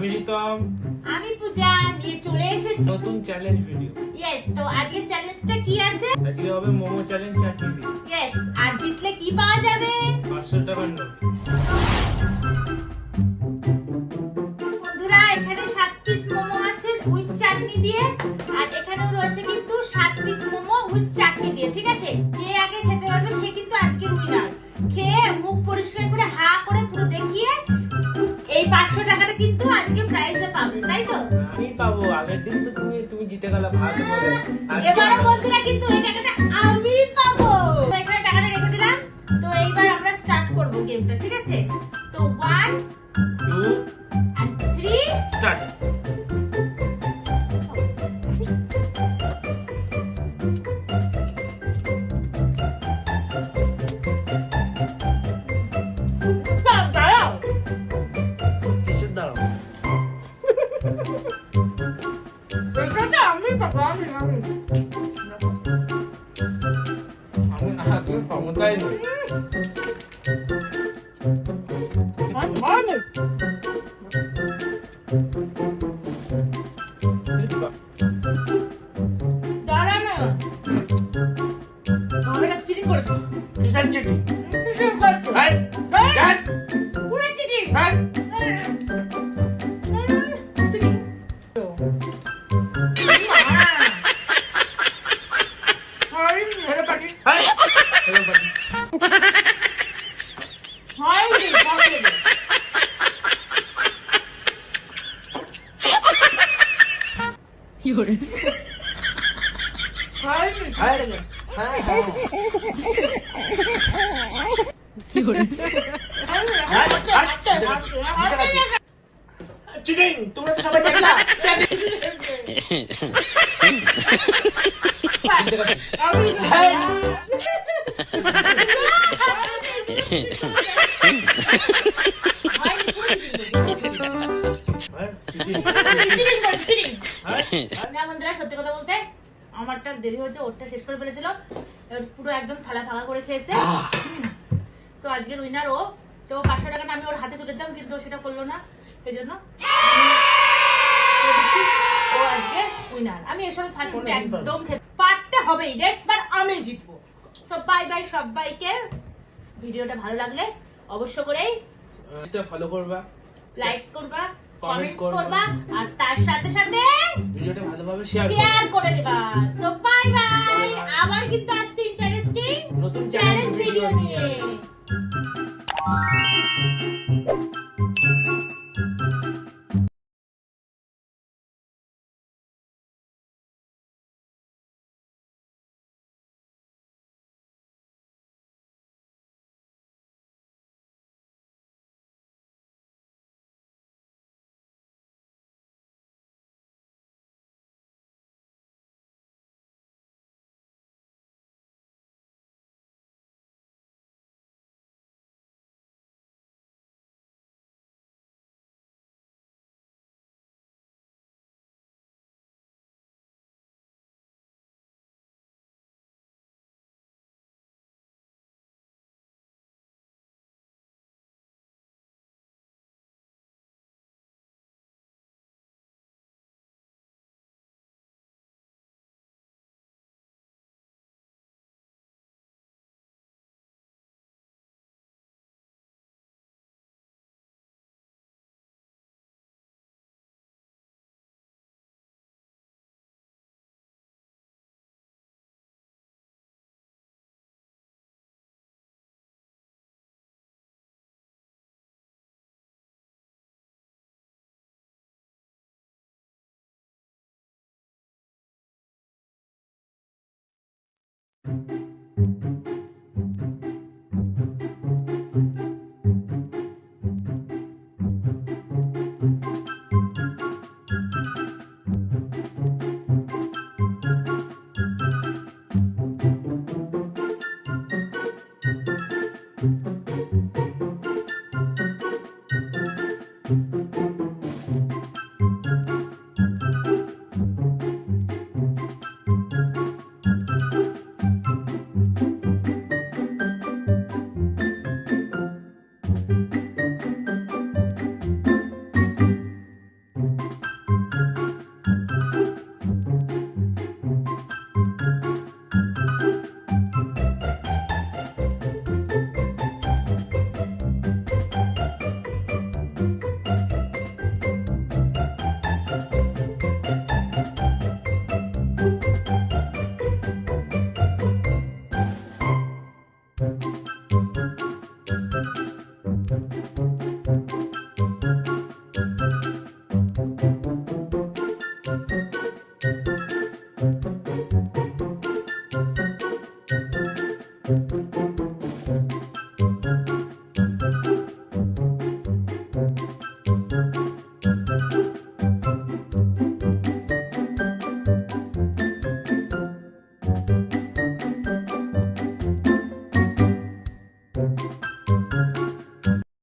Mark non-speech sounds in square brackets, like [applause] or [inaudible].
আমি রিতম আমি পূজা নিয়ে চলে এসেছি। নতুন চ্যালেঞ্জ ভিডিও ইয়েস তো আজকের চ্যালেঞ্জটা কি আছে? আজকে হবে মোমো চ্যালেঞ্জ চাটনি দিয়ে ইয়েস আর জিতলে কি পাওয়া যাবে? পাঁচশো টাকার নোট বন্ধুরা এখানে সাত পিস মোমো আছে উইথ চাটনি দিয়ে আর এখানেও রয়েছে কিন্তু সাত পিস মোমো উইথ চাটনি দিয়ে ঠিক আছে? কে আগে খেতে পারবে সে কিন্তু আজকের উইনার খেয়ে মুখ পরিষ্কার করে হা করে পুরো দেখিয়ে পাবো। আগের দিন তো তুমি তুমি জিতে গেলে ভালো করে এবারে বন্ধুরা কিন্তু এই টাকাটা আমি পাবো। তো এখানে টাকাটা রেখে দিলাম। তো এইবার আমরা স্টার্ট করব গেমটা ঠিক আছে? তো one two and three start ่นเล่น 夜帰る帰るねはいはい夜帰る待って待って待って待って Chilin, tulad sa kanya na. [laughs] [laughs] [laughs] না বন্ধুরা সত্যি কথা বলতে আমারটা দেরি হয়েছে ওরটা শেষ করে ফেলেছিল। পুরো একদম থালা ফাঁকা করে খেয়েছে। তো আজকের উইনার ও তো পাঁচশো টাকাটা আমি ওর হাতে তুলে দিতাম কিন্তু সেটা করল না সেই জন্য ও আজকে উইনার আমি এসব ফার্স্ট একদম পারতে হবেই। নেক্সট বার আমি জিতবো। সো বাই বাই সবাইকে। ভিডিওটা ভালো লাগলে অবশ্য করেই ফলো করবা। লাইক করবা। কমেন্টস করবা। আর তার সাথে সাথে ভিডিওটা ভালোভাবে শেয়ার শেয়ার করে দিবা সো